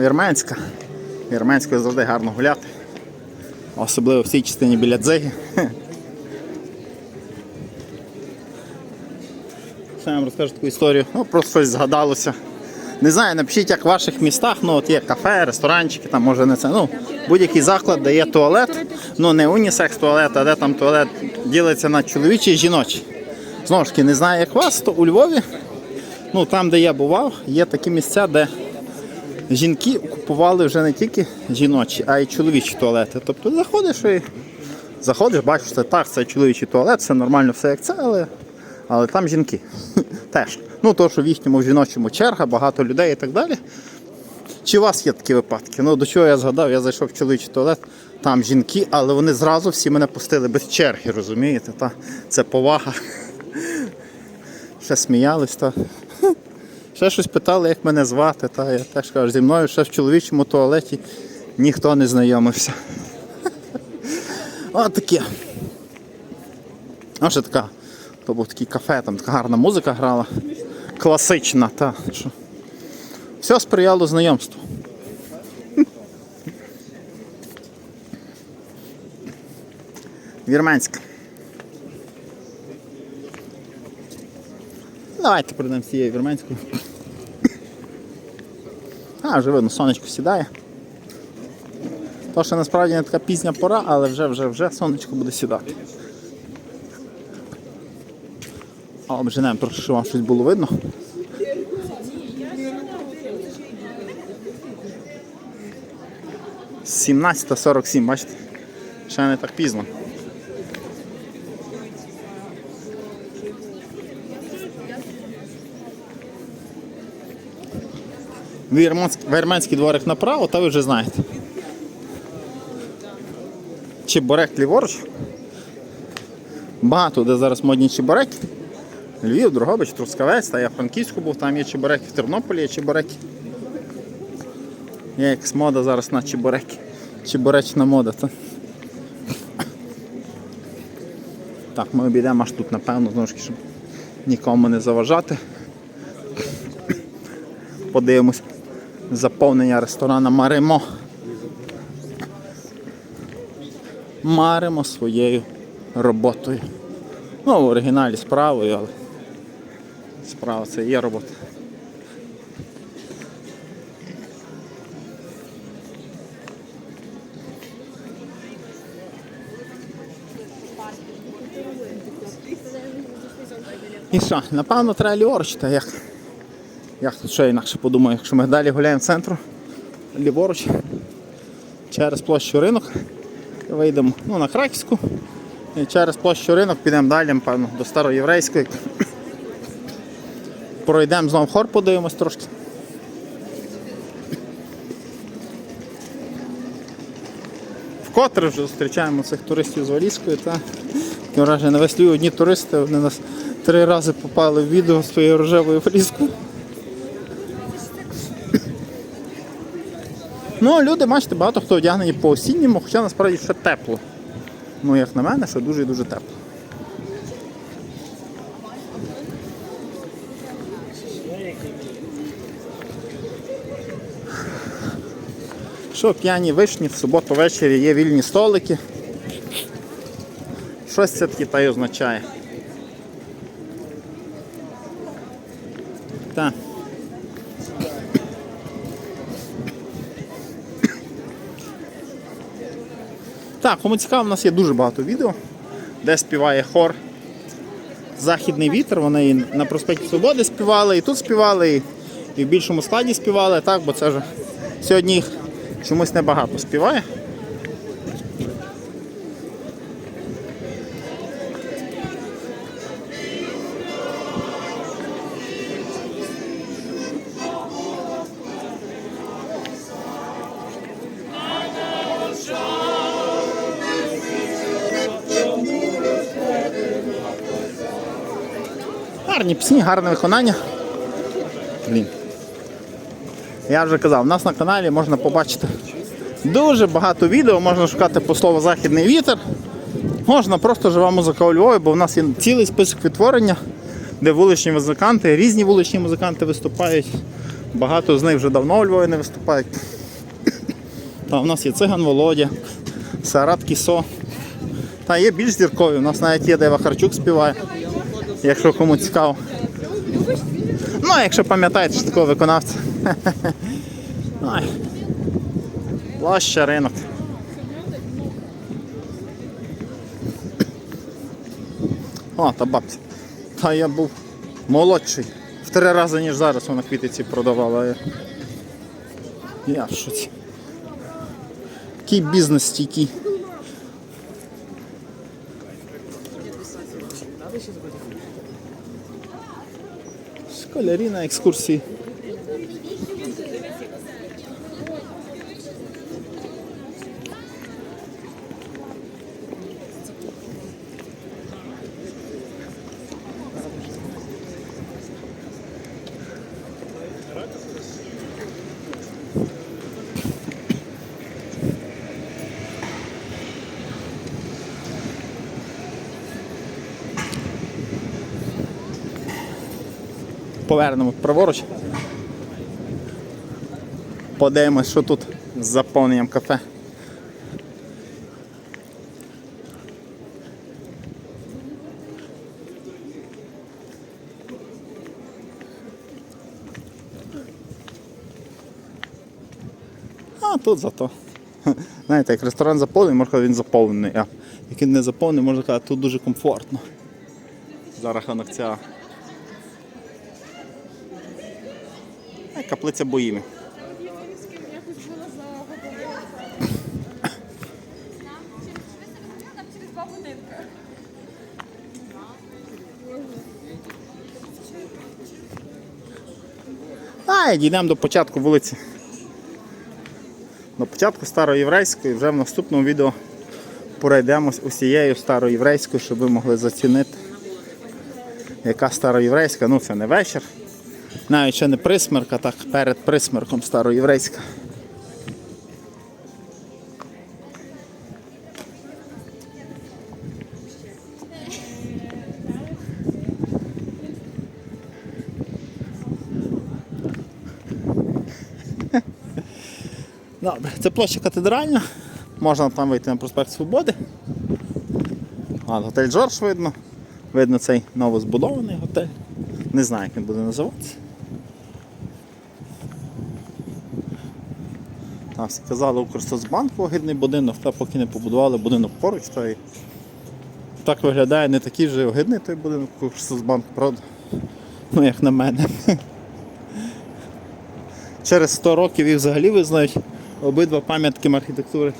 Вірменська. Вірменською завжди гарно гуляти. Особливо в цій частині біля дзиги. Я вам розкажу таку історію. Ну, просто щось згадалося. Не знаю, напишіть, як в ваших містах, ну от є кафе, ресторанчики, там може не це. Ну, будь-який заклад, де є туалет, ну не унісекс туалет, а де там туалет ділиться на чоловічий і жіночий. Знову ж таки, не знаю, як вас, то у Львові, ну там, де я бував, є такі місця, де жінки купували вже не тільки жіночі, а й чоловічі туалети. Тобто заходиш і заходиш, бачиш, це так, це чоловічий туалет, все нормально, все як це, але, але там жінки теж. Ну, то, що в їхньому в жіночому черга, багато людей і так далі. Чи у вас є такі випадки? Ну, до чого я згадав, я зайшов в чоловічий туалет, там жінки, але вони зразу всі мене пустили без черги, розумієте? Та? Це повага. Ще сміялись, та. Ще щось питали, як мене звати, та я теж кажу, зі мною ще в чоловічому туалеті ніхто не знайомився. От таке. А ще така. То був такий кафе, там така гарна музика грала. Класична, та. Що. Все сприяло знайомству. Вірменська. Давайте пройдемо з цією вірменською. А, вже видно, сонечко сідає. То, що насправді не така пізня пора, але вже вже вже сонечко буде сідати. А обженемо трохи, щоб вам щось було видно. Сімнадцята бачите? Ще не так пізно. Вірменський, дворик направо, та ви вже знаєте. Чебурек ліворуч. Багато де зараз модні чебуреки. Львів, Дрогобич, Трускавець, та я Франківську був, там є чебуреки, в Тернополі є чебуреки. Є якась мода зараз на чебуреки. Чебуречна мода. Та. Так, ми обійдемо аж тут, напевно, знову ж таки, щоб нікому не заважати. Подивимось заповнення ресторана Маримо. Маримо своєю роботою. Ну, в оригіналі справою, але справа це є робота. І що, напевно, треба ліворуч, та як? Як тут що інакше подумаю, якщо ми далі гуляємо в центру, ліворуч, через площу ринок, вийдемо ну, на Краківську. І через площу ринок підемо далі, напевно, до Староєврейської. Пройдемо знову хор, подивимось трошки. Вкотре вже зустрічаємо цих туристів з валізкою. Та враження на одні туристи, вони нас три рази попали в відео з своєю рожевою валізкою. Ну, люди, бачите, багато хто одягнені по осінньому, хоча насправді ще тепло. Ну, як на мене, що дуже і дуже тепло. Що п'яні вишні, в суботу ввечері є вільні столики. Щось це таки та й означає. Так. Так, кому цікаво, у нас є дуже багато відео, де співає хор Західний вітер. Вони і на проспекті Свободи співали, і тут співали, і, в більшому складі співали, так, бо це вже сьогодні їх чомусь небагато співає. Гарні пісні, гарне виконання. Блін. Я вже казав, у нас на каналі можна побачити дуже багато відео, можна шукати по слову Західний вітер. Можна просто жива музика у Львові, бо в нас є цілий список відтворення, де вуличні музиканти, різні вуличні музиканти виступають. Багато з них вже давно у Львові не виступають. Та у нас є циган Володя, Сарат Кісо. Та є більш зіркові. У нас навіть є де Вахарчук співає. Якщо кому цікаво. Ну, якщо пам'ятаєте, що такого виконавця. Ай. Площа ринок. О, та бабця. Та я був молодший. В три рази, ніж зараз вона квіти ці продавала. Я, шоці. Який бізнес стійкий. Ty się zgodzisz. Szkolery na ekskursji Повернемо праворуч. Подивимось, що тут з заповненням кафе. А тут зато. Знаєте, як ресторан заповнений, може він заповнений. А як він не заповнений, можна сказати, тут дуже комфортно. За рахунок цього. Каплиця боїми. А, дійдемо до початку вулиці. До початку староєврейської, вже в наступному відео пройдемось усією староєврейською, щоб ви могли зацінити, яка староєврейська, ну це не вечір. Навіть ще не присмерк, а так перед присмерком староєврейська. Добре, це площа катедральна. Можна там вийти на проспект Свободи. А, готель Джордж видно. Видно цей новозбудований готель. Не знаю, як він буде називатися. Всі казали, Укрсоцбанк огидний будинок, та поки не побудували будинок поруч, Та і так виглядає не такий вже огидний той будинок Укрсоцбанк, правда? Ну, як на мене. Через 100 років їх взагалі визнають обидва пам'ятки архітектури